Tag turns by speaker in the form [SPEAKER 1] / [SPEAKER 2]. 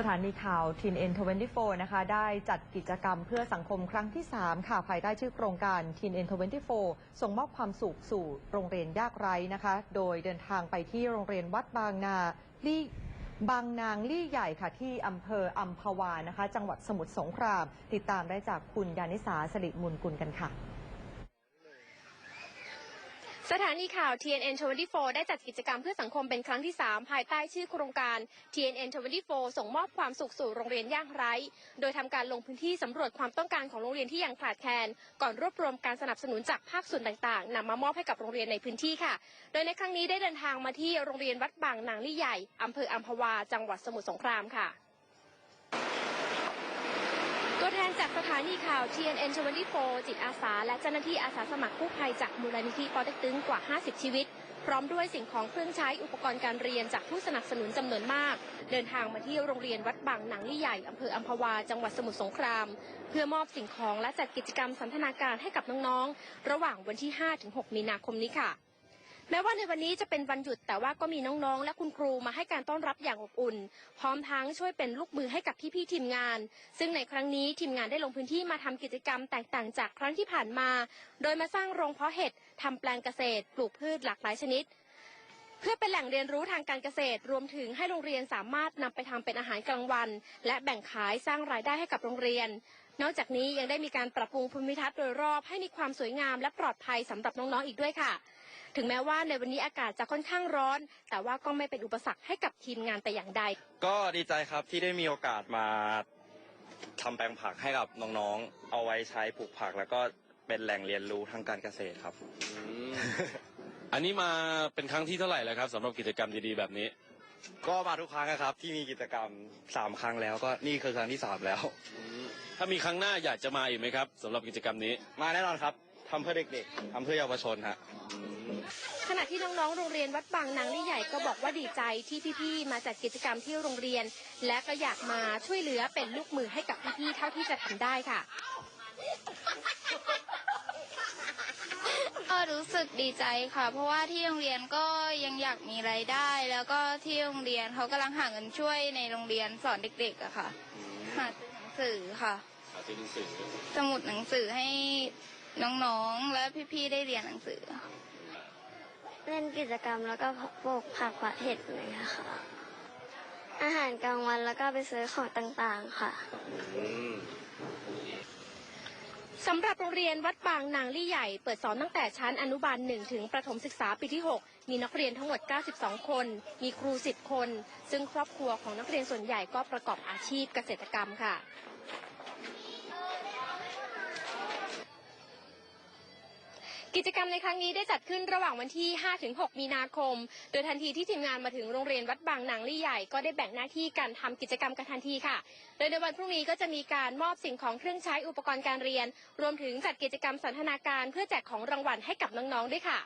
[SPEAKER 1] สถานีข่าวทีนเอ็นทเวนตี้โฟนะคะ ได้จัดกิจกรรมเพื่อสังคมครั้งที่ 3 ค่ะ ภายใต้ชื่อโครงการทีนเอ็นทเวนตี้โฟส่งมอบความสุขสู่โรงเรียนยากไร้นะคะ โดยเดินทางไปที่โรงเรียนวัดบางนาลี่บางนางลี่ใหญ่ค่ะที่อำเภออัมพวานะคะ จังหวัดสมุทรสงคราม ติดตามได้จากคุณยานิสาสริมุนกุลกันค่ะ
[SPEAKER 2] สถานีข่าว TNN 24 ได้จัดกิจกรรมเพื่อสังคมเป็นครั้งที่ 3 ภายใต้ชื่อโครงการ TNN 24 ส่งมอบความสุขสู่โรงเรียนยากไร้ โดยทำการลงพื้นที่สำรวจความต้องการของโรงเรียนที่ยังขาดแคลน ก่อนรวบรวมการสนับสนุนจากภาคส่วนต่าง ๆนำมามอบให้กับโรงเรียนในพื้นที่ค่ะ โดยในครั้งนี้ได้เดินทางมาที่โรงเรียนวัดบางนางลี่ใหญ่อำเภออัมพวา จังหวัดสมุทรสงครามค่ะ ตัวแทนจากสถานีข่าว TNN 24จิตอาสา และเจ้าหน้าที่อาสาสมัครกู้ภัยจากมูลนิธิปอเต็กตึงกว่า 50 ชีวิต พร้อมด้วยสิ่งของเครื่องใช้อุปกรณ์การเรียนจากผู้สนับสนุนจำนวนมาก เดินทางมาที่โรงเรียนวัดบางหนังลี่ใหญ่อำเภออัมพวา จังหวัดสมุทรสงคราม เพื่อมอบสิ่งของและจัดกิจกรรมสันทนาการให้กับน้องๆ ระหว่างวันที่ 5-6 มีนาคมนี้ค่ะ แม้ว่าในวันนี้จะเป็นวันหยุดแต่ว่าก็มีน้องๆและคุณครูมาให้การต้อนรับอย่างอบอุ่น พร้อมทั้งช่วยเป็นลูกมือให้กับพี่ๆทีมงาน ซึ่งในครั้งนี้ทีมงานได้ลงพื้นที่มาทำกิจกรรมแตกต่างจากครั้งที่ผ่านมา โดยมาสร้างโรงเพาะเห็ดทำแปลงเกษตร ปลูกพืชหลากหลายชนิดเพื่อเป็นแหล่งเรียนรู้ทางการเกษตร รวมถึงให้โรงเรียนสามารถนำไปทำเป็นอาหารกลางวัน และแบ่งขายสร้างรายได้ให้กับโรงเรียน นอกจากนี้ยังได้มีการปรับปรุงภูมิทัศน์โดยรอบให้มีความสวยงามและปลอดภัยสำหรับน้องๆอีกด้วยค่ะ ถึงแม้ว่าในวันนี้อากาศจะค่อนข้างร้อน แต่ว่าก็ไม่เป็นอุปสรรคให้กับทีมงานแต่อย่างใด
[SPEAKER 3] ก็ดีใจครับที่ได้มีโอกาสมาทำแปลงผักให้กับน้องๆ เอาไว้ใช้ปลูกผักแล้วก็เป็นแหล่งเรียนรู้ทางการเกษตรครับ
[SPEAKER 4] อืมอันนี้มาเป็นครั้งที่เท่าไหร่แล้วครับสำหรับกิจกรรมดีๆแบบนี้
[SPEAKER 3] ก็มาทุกครั้งนะครับ ที่มีกิจกรรมสามครั้งแล้วก็นี่คือครั้งที่สามแล้ว
[SPEAKER 4] ถ้ามีครั้งหน้าอยากจะมาอีกไหมครับสำหรับกิจกรรมนี้
[SPEAKER 3] มาแน่นอนครับ ทำเพื่อเด็กๆทำเพื่อเยาวชนฮะ
[SPEAKER 2] ขณะที่น้องๆ โรงเรียนวัดบางนางลี่ใหญ่ก็บอกว่าดีใจที่พี่ๆ มาจัดกิจกรรมที่โรงเรียน และก็อยากมาช่วยเหลือเป็นลูกมือให้กับพี่ๆ เท่าที่จะทำได้ค่ะ
[SPEAKER 5] ก็รู้สึกดีใจค่ะ เพราะว่าที่โรงเรียนก็ยังอยากมีรายได้ แล้วก็ที่โรงเรียนเขากำลังหาเงินช่วยในโรงเรียนสอนเด็กๆอะค่ะหาซื้อหนังสือค่ะสมุดหนังสือให้ น้องๆ และพี่ๆ ได้เรียนหนังสือ
[SPEAKER 6] เล่นกิจกรรมแล้วก็ปลูกผักหวานเห็ดอะไรอย่างเงี้ยค่ะ อาหารกลางวันแล้วก็ไปซื้อของต่างๆค่ะ
[SPEAKER 2] สำหรับโรงเรียนวัดบางนางลี่ใหญ่ เปิดสอนตั้งแต่ชั้นอนุบาล1ถึงประถมศึกษาปีที่ 6 มีนักเรียนทั้งหมด 92 คน มีครู 10 คน ซึ่งครอบครัวของนักเรียนส่วนใหญ่ก็ประกอบอาชีพเกษตรกรรมค่ะ กิจกรรมในครั้งนี้ได้จัดขึ้นระหว่างวันที่5-6 มีนาคม โดยทันทีที่ทีมงานมาถึงโรงเรียนวัดบางนางลี่ใหญ่ก็ได้แบ่งหน้าที่การทำกิจกรรมกันทันทีค่ะโดยในวันพรุ่งนี้ก็จะมีการมอบสิ่งของเครื่องใช้อุปกรณ์การเรียน รวมถึงจัดกิจกรรมสันทนาการเพื่อแจกของรางวัลให้กับน้องๆด้วยค่ะ